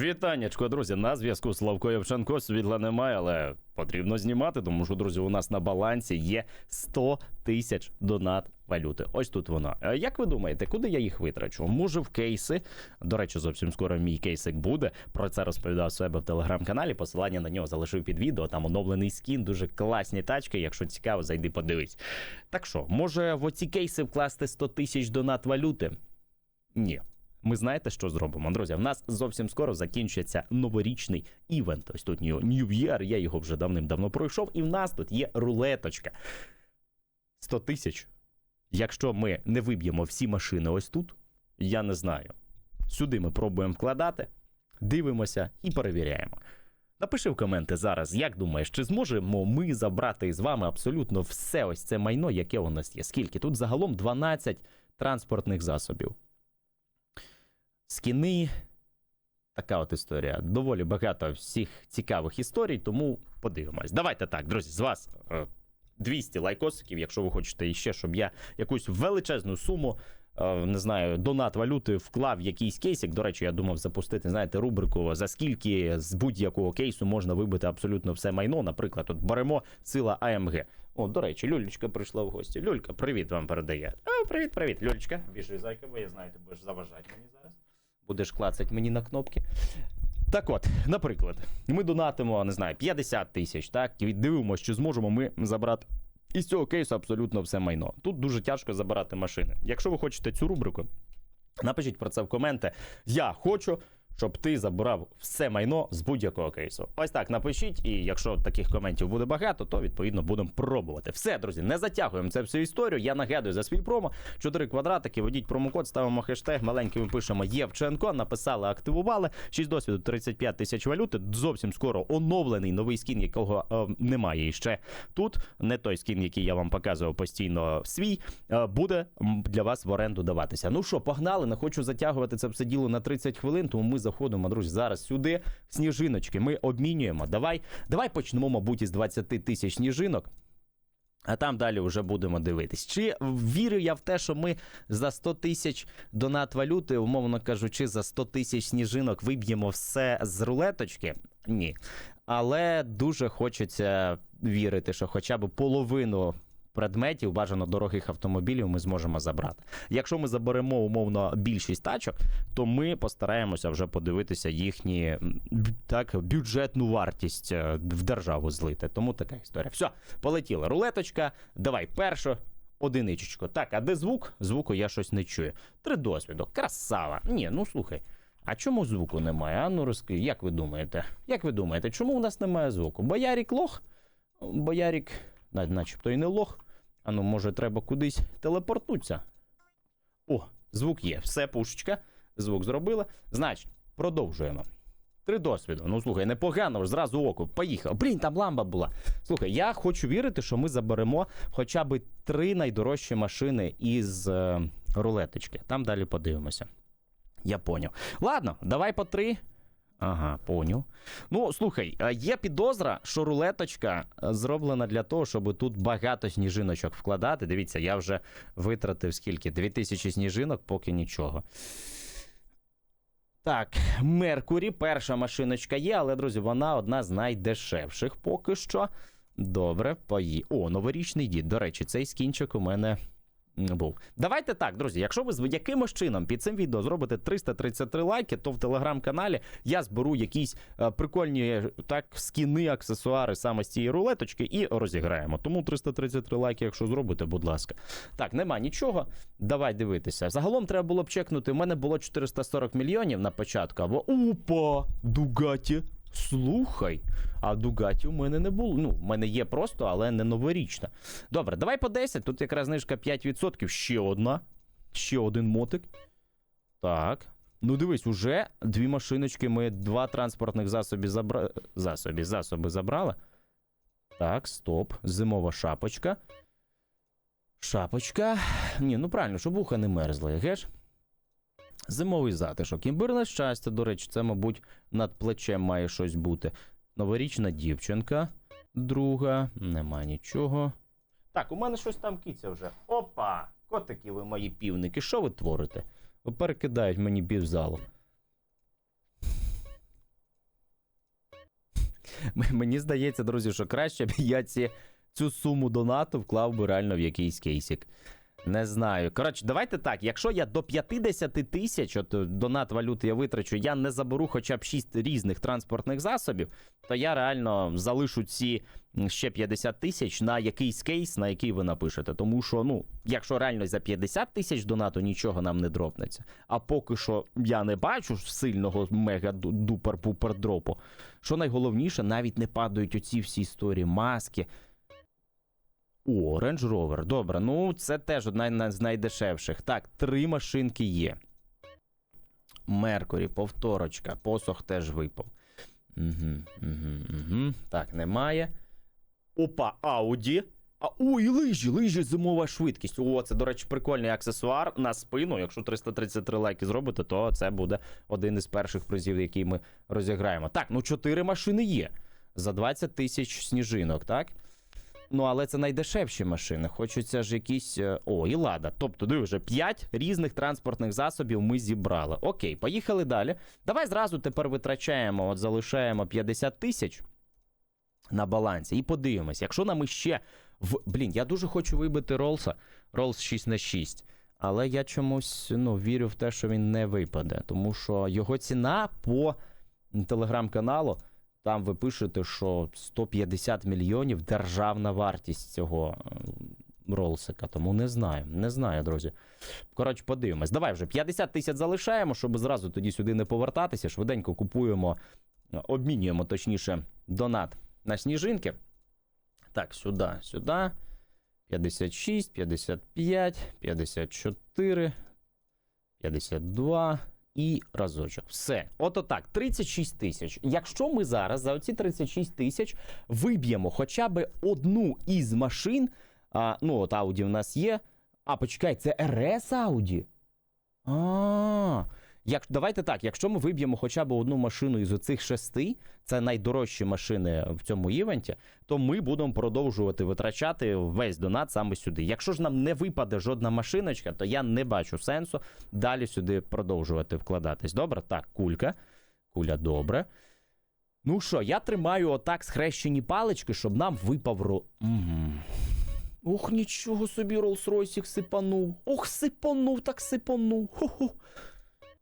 Вітаннячко, друзі, на зв'язку Славко Євченко. Світла немає, але потрібно знімати, тому що, друзі, у нас на балансі є 100 тисяч донат валюти. Ось тут вона. Е, Як ви думаєте, куди я їх витрачу? Може, в кейси. До речі, зовсім скоро мій кейсик буде. Про це розповідав себе в телеграм-каналі. Посилання на нього залишив під відео. Там оновлений скін, дуже класні тачки. Якщо цікаво, зайди подивись. Так що, може в оці кейси вкласти 100 тисяч донат валюти? Ні. Ми знаєте, що зробимо, друзі? В нас зовсім скоро закінчиться новорічний івент. Ось тут New New Year, я його вже давним-давно пройшов, і в нас тут є рулеточка. 100 тисяч. Якщо ми не виб'ємо всі машини ось тут, я не знаю. Сюди ми пробуємо вкладати, дивимося і перевіряємо. Напиши в коменти зараз, як думаєш, чи зможемо ми забрати з вами абсолютно все ось це майно, яке у нас є. Скільки? Тут загалом 12 транспортних засобів скіни. Така от історія. Доволі багато всіх цікавих історій, тому подивимось. Давайте так, друзі, з вас е, 200 лайкосиків, якщо ви хочете іще, щоб я якусь величезну суму, е, не знаю, донат валюти вклав якийсь кейсик. До речі, я думав запустити, знаєте, рубрику, за скільки з будь-якого кейсу можна вибити абсолютно все майно. Наприклад, от беремо сила АМГ. О, до речі, Люлечка прийшла в гості. Люлька, привіт вам передає. О, привіт, привіт, Люлечка. Біжи, зайка, бо я знаю, ти будеш заважати мені зараз будеш клацати мені на кнопки. Так от, наприклад, ми донатимо, не знаю, 50 тисяч, так, і дивимося, чи зможемо ми забрати із цього кейсу абсолютно все майно. Тут дуже тяжко забирати машини. Якщо ви хочете цю рубрику, напишіть про це в коменти. Я хочу. Щоб ти забирав все майно з будь-якого кейсу. Ось так напишіть, і якщо таких коментів буде багато, то відповідно будемо пробувати. Все, друзі, не затягуємо це всю історію. Я нагадую за свій промо. 4 квадратики, введіть промокод, ставимо хештег, маленькими пишемо Євченко. Написали, активували. 6 досвіду, 35 тисяч валюти. Зовсім скоро оновлений новий скін, якого е, немає іще тут. Не той скін, який я вам показував постійно свій, е, буде для вас в оренду даватися. Ну що, погнали, не хочу затягувати це все діло на 30 хвилин, тому ми заходимо, друзі, зараз сюди. Сніжиночки. Ми обмінюємо. Давай, давай почнемо, мабуть, із 20 тисяч сніжинок. А там далі вже будемо дивитись. Чи вірю я в те, що ми за 100 тисяч донат валюти, умовно кажучи, за 100 тисяч сніжинок виб'ємо все з рулеточки? Ні. Але дуже хочеться вірити, що хоча б половину предметів, бажано дорогих автомобілів, ми зможемо забрати. Якщо ми заберемо умовно більшість тачок, то ми постараємося вже подивитися їхні так бюджетну вартість е, в державу злити. Тому така історія. Все, полетіла рулеточка. Давай першу. Одиничечко. Так, а де звук? Звуку я щось не чую. Три досвіду. Красава. Ні, ну слухай. А чому звуку немає? А ну розкажи, як ви думаєте? Як ви думаєте, чому у нас немає звуку? Боярік лох? Боярік, начебто і не лох. А ну, може, треба кудись телепортнутися. О, звук є. Все, пушечка. Звук зробила. Значить, продовжуємо. Три досвіду. Ну слухай, непогано, зразу око. Поїхав. Блін, там ламба була. Слухай, я хочу вірити, що ми заберемо хоча б три найдорожчі машини із е, рулеточки. Там далі подивимося. Я поняв. Ладно, давай по три. Ага, поняв. Ну, слухай, е, є підозра, що рулеточка е, зроблена для того, щоб тут багато сніжиночок вкладати. Дивіться, я вже витратив скільки? 2000 сніжинок, поки нічого. Так, Меркурі, перша машиночка є, але, друзі, вона одна з найдешевших поки що. Добре, пої. О, новорічний дід. До речі, цей скінчик у мене був. Давайте так, друзі. Якщо ви з якимось чином під цим відео зробите 333 лайки, то в телеграм-каналі я зберу якісь е, прикольні так скіни, аксесуари саме з цієї рулеточки і розіграємо. Тому 333 лайки, якщо зробите, будь ласка. Так, нема нічого. Давай дивитися. Загалом треба було б чекнути. У мене було 440 мільйонів на початку. Або упа, Дугаті. Слухай, а Дугаті у мене не було. Ну, в мене є просто, але не новорічна. Добре, давай по 10. Тут якраз знижка 5%. Ще одна. Ще один мотик. Так. Ну дивись, уже дві машиночки. Ми два транспортних засоби забра... засоби, засоби забрали. Так, стоп. Зимова шапочка. Шапочка. Ні, ну правильно, щоб вуха не мерзли, геш? Зимовий затишок. Імбирне щастя, до речі, це, мабуть, над плечем має щось бути. Новорічна дівчинка. Друга. Нема нічого. Так, у мене щось там киця вже. Опа! Котики ви мої півники, що ви творите? Перекидають мені півзалу. Мені здається, друзі, що краще б я ці, цю суму донату вклав би реально в якийсь кейсик. Не знаю. Коротше, давайте так. Якщо я до 50 тисяч, от е, донат валюти я витрачу, я не заберу хоча б 6 різних транспортних засобів, то я реально залишу ці ще 50 тисяч на якийсь кейс, на який ви напишете. Тому що, ну, якщо реально за 50 тисяч донату нічого нам не дропнеться, а поки що я не бачу сильного мега дупер пупер дропу. Що найголовніше, навіть не падають оці всі історії, маски. О, Range Rover. Добре, ну це теж одна з найдешевших. Так, три машинки є. Меркурі, повторочка, посох теж випав. Угу, угу, угу. Так, немає. Опа, Ауді. А, ой, лижі, лижі, зимова швидкість. О, це, до речі, прикольний аксесуар на спину. Якщо 333 лайки зробите, то це буде один із перших призів, який ми розіграємо. Так, ну 4 машини є. За 20 тисяч сніжинок, так? Ну, але це найдешевші машини. Хочеться ж якісь. е, О, і лада. Тобто, диви, вже 5 різних транспортних засобів ми зібрали. Окей, поїхали далі. Давай зразу тепер витрачаємо, от залишаємо 50 тисяч на балансі і подивимось, якщо нам іще в. Блін, я дуже хочу вибити Ролса. Ролс 6 на 6 але я чомусь ну, вірю в те, що він не випаде, тому що його ціна по телеграм-каналу. Там ви пишете, що 150 мільйонів державна вартість цього е, ролсика. Тому не знаю, не знаю, друзі. Коротше, подивимось. Давай вже 50 тисяч залишаємо, щоб зразу тоді сюди не повертатися. Швиденько купуємо, е, обмінюємо, точніше, донат на сніжинки. Так, сюди, сюди. 56, 55, 54, 52 і разочок. Все. Ото так, 36 тисяч. Якщо ми зараз за оці 36 тисяч виб'ємо хоча б одну із машин, а, ну от Ауді в нас є. А, почекай, це RS Audi? А, як, давайте так, якщо ми виб'ємо хоча б одну машину із оцих шести, це найдорожчі машини в цьому івенті, то ми будемо продовжувати витрачати весь донат саме сюди. Якщо ж нам не випаде жодна машиночка, то я не бачу сенсу далі сюди продовжувати вкладатись. Добре? Так, кулька. Куля добре. Ну що, я тримаю отак схрещені палички, щоб нам випав ро. Угу. Ох, нічого собі Роллс-Ройсік сипанув. Ох, сипанув, так сипанув. Ху-ху.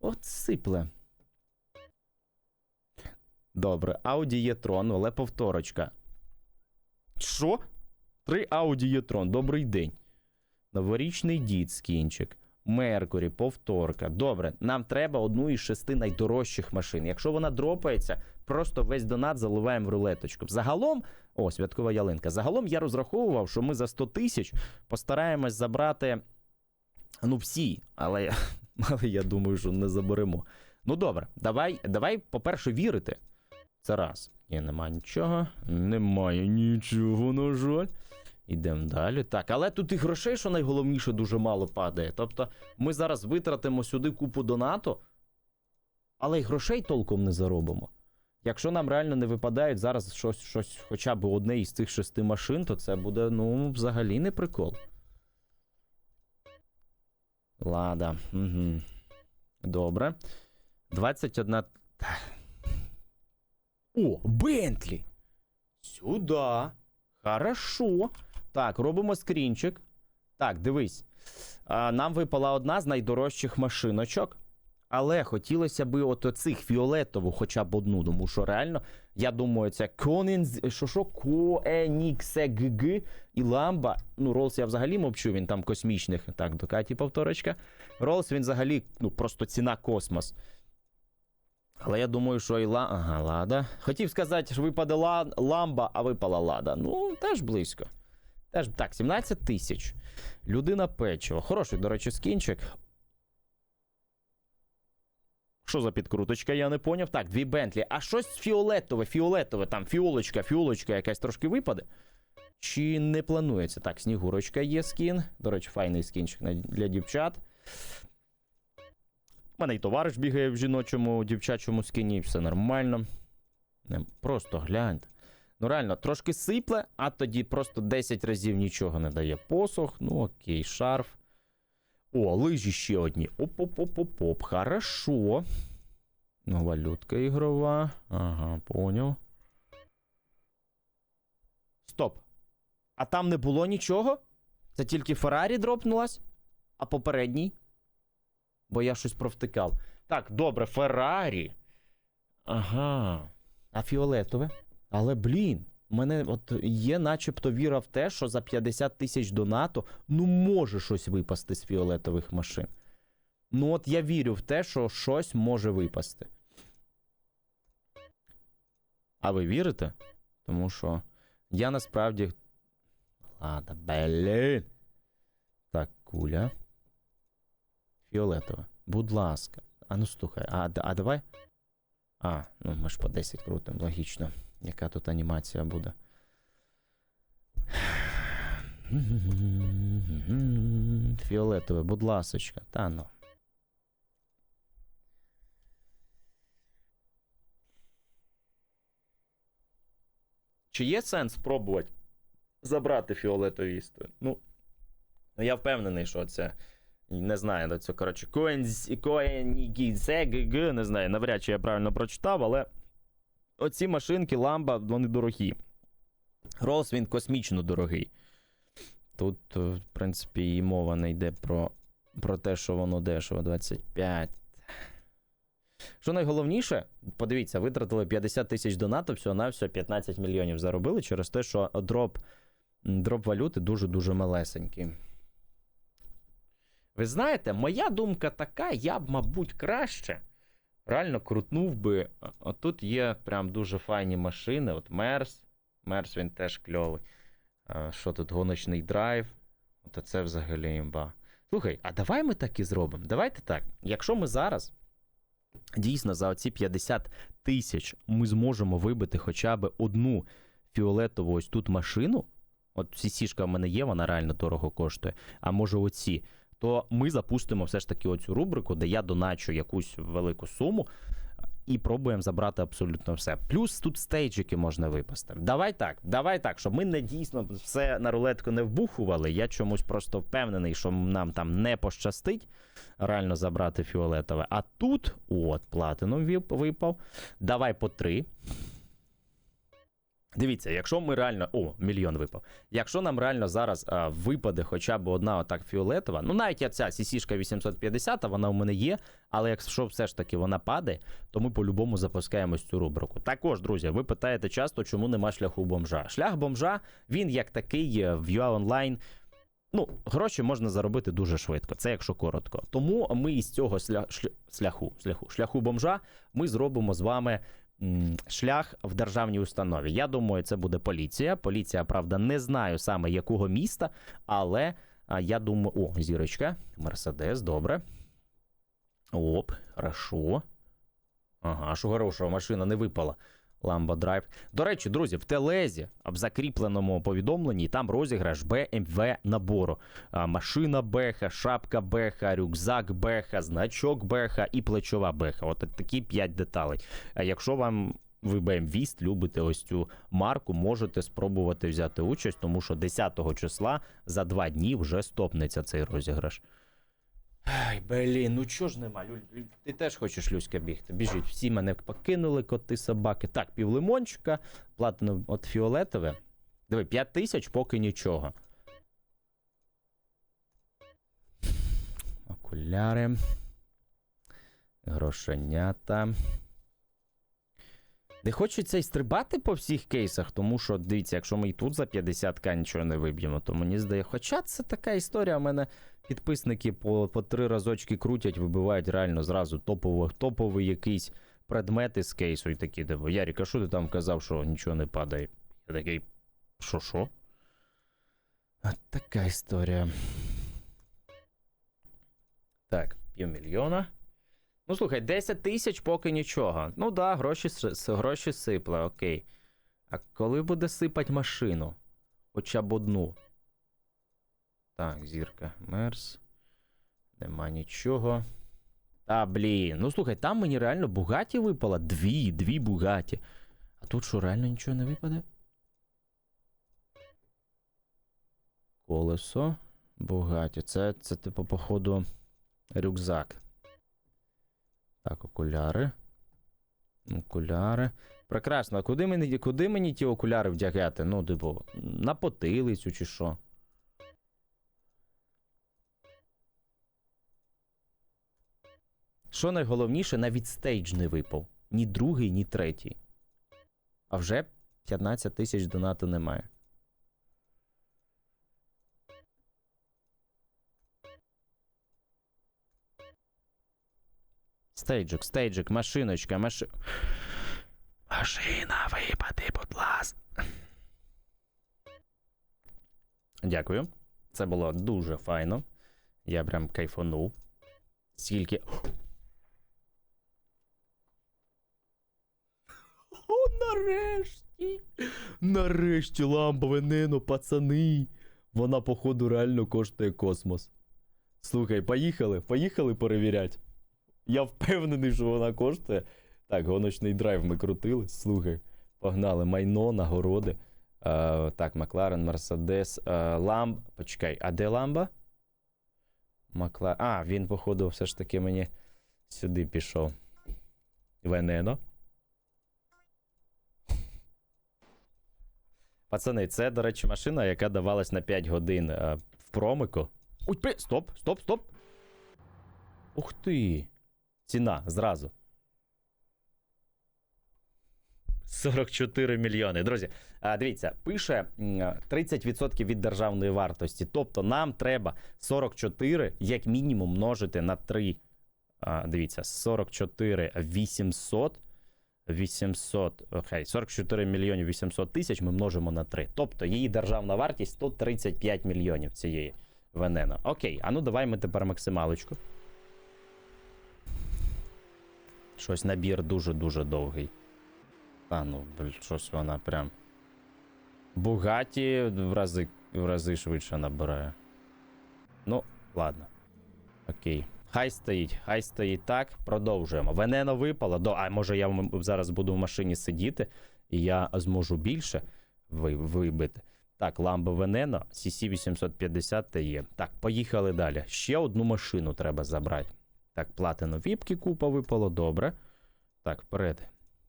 От сипле. Добре, Audi є-трон, але повторочка. Що? Три Audi є-трон. Добрий день. Новорічний дід скінчик. Меркурі, повторка. Добре, нам треба одну із шести найдорожчих машин. Якщо вона дропається, просто весь донат заливаємо в рулеточку. Загалом, о, святкова ялинка. Загалом я розраховував, що ми за 100 тисяч постараємось забрати ну всі, але, але я думаю, що не заберемо. Ну добре, давай, давай, по-перше, вірити. Це раз. Ні, нема нічого. Немає нічого, на жаль. Ідемо далі. Так, але тут і грошей, що найголовніше, дуже мало падає. Тобто, ми зараз витратимо сюди купу донату, але й грошей толком не заробимо. Якщо нам реально не випадають зараз щось, щось хоча б одне із цих шести машин, то це буде, ну, взагалі не прикол. Лада. Угу. Добре. 21. О, Бентлі! Сюда. Хорошо. Так, робимо скрінчик. Так, дивись. А, нам випала одна з найдорожчих машиночок. Але хотілося би от оцих фіолетову хоча б одну, тому що реально, я думаю, це Конінз, що що, Коеніксегг і Ламба. Ну, Ролс я взагалі мовчу, він там космічних. Так, до Каті повторочка. Ролс він взагалі, ну, просто ціна космос. Але я думаю, що і ла... Ага, лада. Хотів сказати, що випаде ла... ламба, а випала лада. Ну, теж близько. Теж так, 17 тисяч. Людина печиво. Хороший, до речі, скінчик. Що за підкруточка, я не поняв. Так, дві Бентлі. А щось фіолетове, фіолетове, там фіолочка, фіолочка якась трошки випаде. Чи не планується? Так, снігурочка є скін. До речі, файний скінчик для дівчат. У мене і товариш бігає в жіночому, дівчачому скіні, все нормально. Просто гляньте. Ну, реально, трошки сипле, а тоді просто 10 разів нічого не дає. Посох, ну окей, шарф. О, лижі ще одні. Оп-оп-оп-оп-оп. Хорошо. Ну, валютка ігрова. Ага, поняв. Стоп. А там не було нічого? Це тільки Феррарі дропнулась? А попередній? Бо я щось провтикав. Так, добре, Феррарі. Ага. А фіолетове? Але блін, у мене от є начебто віра в те, що за 50 тисяч донату ну може щось випасти з фіолетових машин. Ну от я вірю в те, що щось може випасти. А ви вірите? Тому що я насправді. Ладно, блін. Так, куля. Фіолетова. Будь ласка. А ну слухай, а, а давай. А, ну ми ж по 10 крутимо, логічно. Яка тут анімація буде? Фіолетове, будь ласочка. Та ну. Чи є сенс спробувати забрати фіолетові історії? Ну, ну, я впевнений, що це. Не знаю, до цього, коротше, Коенігізег, не знаю, навряд чи я правильно прочитав, але оці машинки Ламба, вони дорогі. Ролс він космічно дорогий. Тут, е, в принципі, і мова не йде про, про те, що воно дешево 25. Що найголовніше, подивіться, витратили 50 тисяч донату, всього на всього 15 мільйонів заробили через те, що дроп, дроп валюти дуже-дуже малесенький. Ви знаєте, моя думка така, я б, мабуть, краще. Реально крутнув би. Отут є прям дуже файні машини. От Мерс. Мерс він теж кльовий. Що тут гоночний драйв? От це взагалі імба. Слухай, а давай ми так і зробимо. Давайте так. Якщо ми зараз дійсно за оці 50 тисяч ми зможемо вибити хоча б одну фіолетову ось тут машину. От сісішка в мене є, вона реально дорого коштує. А може оці, то ми запустимо все ж таки оцю рубрику, де я доначу якусь велику суму і пробуємо забрати абсолютно все. Плюс тут стейджики можна випасти. Давай так, давай так, щоб ми не дійсно все на рулетку не вбухували. Я чомусь просто впевнений, що нам там не пощастить реально забрати фіолетове. А тут, от, платином випав. Давай по три. Дивіться, якщо ми реально. О, мільйон випав. Якщо нам реально зараз а, випаде хоча б одна отак фіолетова, ну навіть ця CC 850, вона у мене є, але якщо все ж таки вона падає, то ми по-любому запускаємо цю рубрику. Також, друзі, ви питаєте часто, чому нема шляху бомжа. Шлях бомжа, він як такий е, в UA Online. Ну, гроші можна заробити дуже швидко, це якщо коротко. Тому ми із цього сля... шля... шляху, шляху, шляху бомжа ми зробимо з вами шлях в державній установі. Я думаю, це буде поліція. Поліція, правда, не знаю саме якого міста, але я думаю, о, зірочка, Мерседес, добре. Оп, хорошо. Ага, що хорошого, машина не випала. Ламбо Драйв. До речі, друзі, в телезі в закріпленому повідомленні там розіграш BMW набору. Машина Беха, шапка Беха, рюкзак Беха, значок Беха і плечова Беха. От такі 5 деталей. Якщо вам ви BMW любите ось цю марку, можете спробувати взяти участь, тому що 10 числа за два дні вже стопнеться цей розіграш. Ай, блін, ну чого ж нема, Люль, ти теж хочеш Люська бігти. Біжіть, всі мене покинули, коти, собаки. Так, півлимончика, платно от фіолетове. Диви, 5 тисяч, поки нічого. Окуляри. Грошенята. Не хочеться й стрибати по всіх кейсах, тому що, дивіться, якщо ми і тут за 50к нічого не виб'ємо, то мені здається, хоча це така історія, у мене підписники по, по три разочки крутять, вибивають реально зразу топовий, топовий якийсь предмет із кейсу і такі, диво, Ярік, а що ти там казав, що нічого не падає? Я такий, що що? От така історія. Так, півмільйона. Ну, слухай, 10 тисяч поки нічого. Ну да, гроші, гроші сипле, окей. А коли буде сипать машину? Хоча б одну. Так, зірка. Мерс. Нема нічого. Та, блін. Ну слухай, там мені реально Бугаті випало. Дві, дві Бугаті. А тут що, реально нічого не випаде? Колесо. Бугаті. Це, це типу, походу, рюкзак. Так, окуляри. Окуляри. Прекрасно. А куди мені, куди мені ті окуляри вдягати? Ну, типу, на потилицю чи що? Що найголовніше, навіть стейдж не випав. Ні другий, ні третій. А вже 15 тисяч донату немає. Стейджик, стейджик, машиночка, маши... Машина, випади, будь ласка. Дякую. Це було дуже файно. Я прям кайфанув. Скільки. О, нарешті! Нарешті лампове нено, пацани. Вона, походу, реально коштує космос. Слухай, поїхали, поїхали перевіряти. Я впевнений, що вона коштує. Так, гоночний драйв ми крутили. Слухай, погнали. Майно, нагороди. Е, так, Макларен, Мерседес, е, Ламб. Почекай, а де ламба? Макла... А, він, походу, все ж таки мені сюди пішов. Венено. Пацани, це, до речі, машина, яка давалась на 5 годин е, в промику. Ой, стоп, стоп, стоп. Ух ти. Ціна зразу. 44 мільйони. Друзі, дивіться, пише 30% від державної вартості. Тобто нам треба 44, як мінімум, множити на 3. Дивіться, 44 800. 800, окей, 44 мільйонів 800 тисяч ми множимо на 3. Тобто її державна вартість 135 мільйонів цієї венена. Окей, а ну давай ми тепер максималочку. Щось набір дуже-дуже довгий. Та ну, щось вона прям. Бугаті в рази, в рази швидше набирає. Ну, ладно. Окей. Хай стоїть, хай стоїть так. Продовжуємо. Венено випало. До... А може я зараз буду в машині сидіти, і я зможу більше ви... вибити. Так, ламба Венено, CC 850 та є. Так, поїхали далі. Ще одну машину треба забрати. Так, платину віпки купа випало, добре. Так, вперед.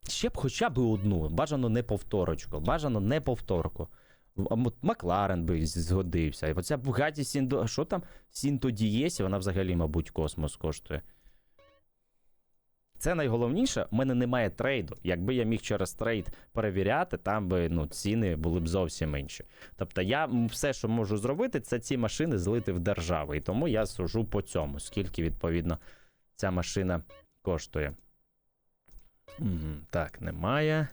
Ще б хоча б одну. Бажано не повторочку. Бажано не повторку. Макларен би згодився. Оця Бугаті Сіндо. Що там? Сінто Дієсі, вона взагалі, мабуть, космос коштує. Це найголовніше, в мене немає трейду. Якби я міг через трейд перевіряти, там би ну, ціни були б зовсім інші. Тобто я все, що можу зробити, це ці машини злити в державу. І тому я сужу по цьому, скільки, відповідно, ця машина коштує. Так, немає.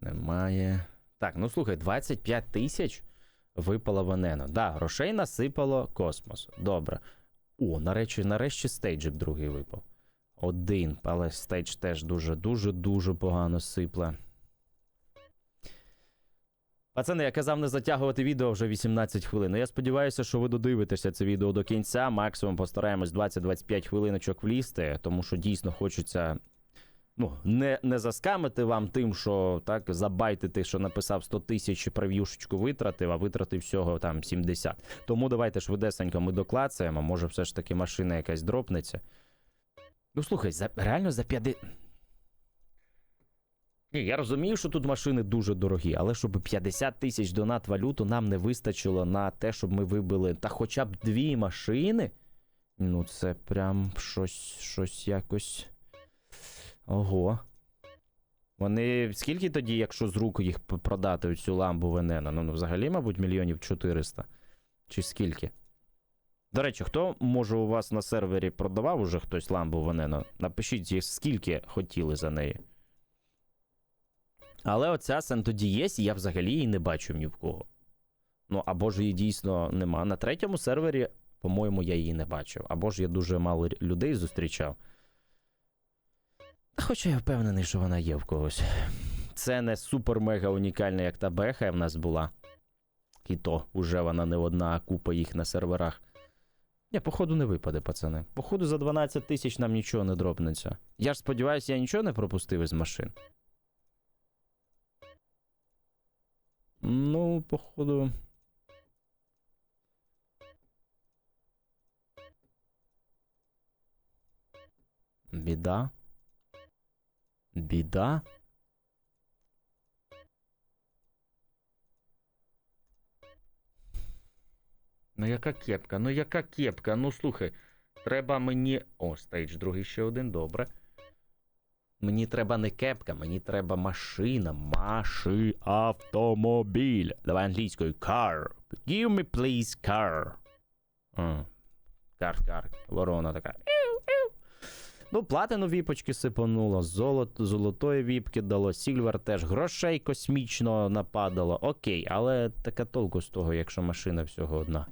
Немає. Так, ну слухай, 25 тисяч випало Венено. Да, грошей насипало космос. Добре. О, нарешті, нарешті стейджик другий випав. Один, але стейдж теж дуже-дуже дуже погано сипле. Пацани, я казав не затягувати відео вже 18 хвилин. Ну, Я сподіваюся, що ви додивитеся це відео до кінця. Максимум постараємось 20-25 хвилиночок влізти, тому що дійсно хочеться ну, не, не заскамити вам тим, що так забайтити, що написав 100 тисяч прев'юшечку витратив, а витратив всього там 70. Тому давайте швидесенько ми доклацаємо. Може, все ж таки машина якась дропнеться. Ну слухай, за, реально за 50. Ні, я розумію, що тут машини дуже дорогі, але щоб 50 тисяч донат валюту нам не вистачило на те, щоб ми вибили та хоча б дві машини. Ну, це прям щось, щось якось. Ого. Вони скільки тоді, якщо з рук їх продати цю ламбу Венена? Ну, ну, взагалі, мабуть, мільйонів 400. Чи скільки? До речі, хто може у вас на сервері продавав уже хтось ламбу Венено? Напишіть, скільки хотіли за неї. Але оця Сентодієсі я взагалі її не бачив ні в кого. Ну, або ж її дійсно нема. На третьому сервері, по-моєму, я її не бачив. Або ж я дуже мало людей зустрічав. Хоча я впевнений, що вона є в когось. Це не супер-мега унікальна, як та беха в нас була. І то уже вона не одна, а купа їх на серверах. Ні, походу не випаде, пацани. Походу за 12 тисяч нам нічого не дропнеться. Я ж сподіваюся, я нічого не пропустив із машин. Ну, походу. Біда. Біда. Ну, яка кепка? Ну, яка кепка? Ну слухай, треба мені. О, стейдж другий ще один, добре. Мені треба не кепка, мені треба машина. Маши автомобіль. Давай англійською. Car. Give me please car. Кар, кар. Ворона така. Ну, платину віпочки сипануло, золото, золотої віпки дало, Сільвер теж грошей космічно нападало. Окей, але таке толку з того, якщо машина всього одна.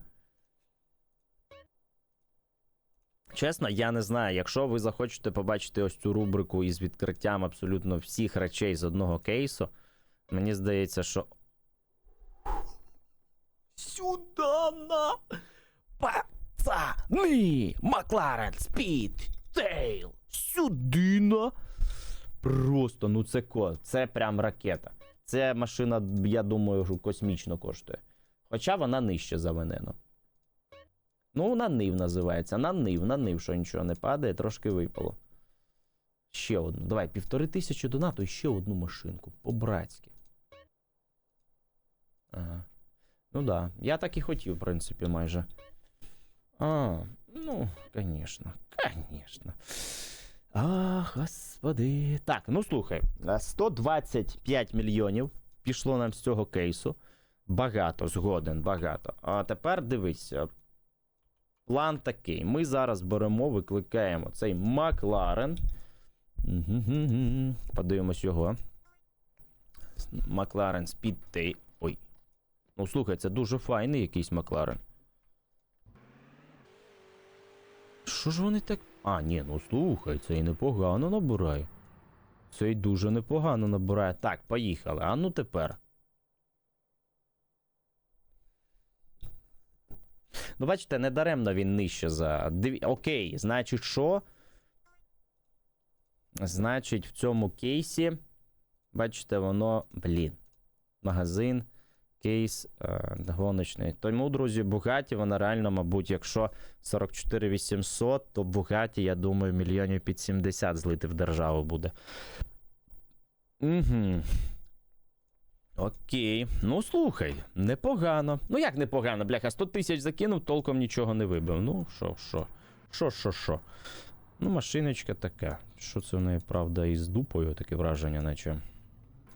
Чесно, я не знаю. Якщо ви захочете побачити ось цю рубрику із відкриттям абсолютно всіх речей з одного кейсу, мені здається, що. Сюда на пацани! Макларен, Спід, Тейл, сюди на. Просто, ну це ко, це прям ракета. Це машина, я думаю, космічно коштує. Хоча вона нижче за Венену. Ну, на нив називається. На нив, на нив, що нічого не падає, трошки випало. Ще одну. Давай, півтори тисячі донату і ще одну машинку. По-братськи. Ага. Ну да. Я так і хотів, в принципі, майже. А, ну, звісно, звісно. А, господи. Так, ну слухай, 125 мільйонів пішло нам з цього кейсу. Багато, згоден, багато. А тепер дивись. План такий. Ми зараз беремо, викликаємо цей Макларен. Подивимось його. Макларен Speed Ой. Ну слухай, це дуже файний якийсь Макларен. Що ж вони так. А, ні, ну слухай, це і непогано набирає. Це й дуже непогано набирає. Так, поїхали. А ну тепер. Ну, бачите, недаремно він нижче за. Окей, значить, що? Значить, в цьому кейсі. Бачите, воно. Блін. Магазин, кейс е, гоночний. Тому, друзі, Бугаті, вона реально, мабуть, якщо 44 800, то Бугаті, я думаю, мільйонів під 70 злити в державу буде. Угу. Окей. Ну слухай, непогано. Ну як непогано, бляха, 100 тисяч закинув, толком нічого не вибив. Ну, що, що? Що, що, що? Ну, машиночка така. Що це в неї, правда, із дупою таке враження, наче.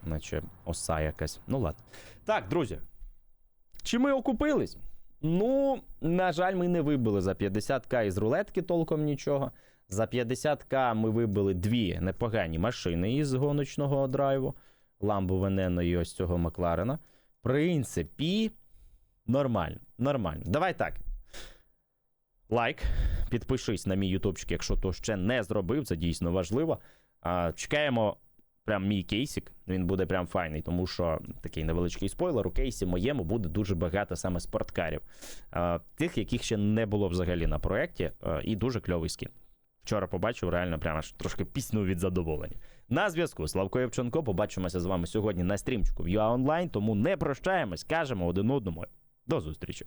Наче оса якась. Ну ладно. Так, друзі. Чи ми окупились? Ну, на жаль, ми не вибили за 50к із рулетки толком нічого. За 50к ми вибили дві непогані машини із гоночного драйву. Ламбу Венено і ось цього Макларена. В принципі, нормально. Нормально. Давай так. Лайк. Підпишись на мій ютубчик, якщо то ще не зробив, це дійсно важливо. А, чекаємо прям мій кейсик. Він буде прям файний, тому що такий невеличкий спойлер. У кейсі моєму буде дуже багато саме спорткарів. А, тих, яких ще не було взагалі на проєкті, і дуже кльовий скін. Вчора побачив, реально прямо аж трошки піснув від задоволення. На зв'язку Славко Євченко. Побачимося з вами сьогодні на стрімчику в UA Online, тому не прощаємось, кажемо один одному. До зустрічі.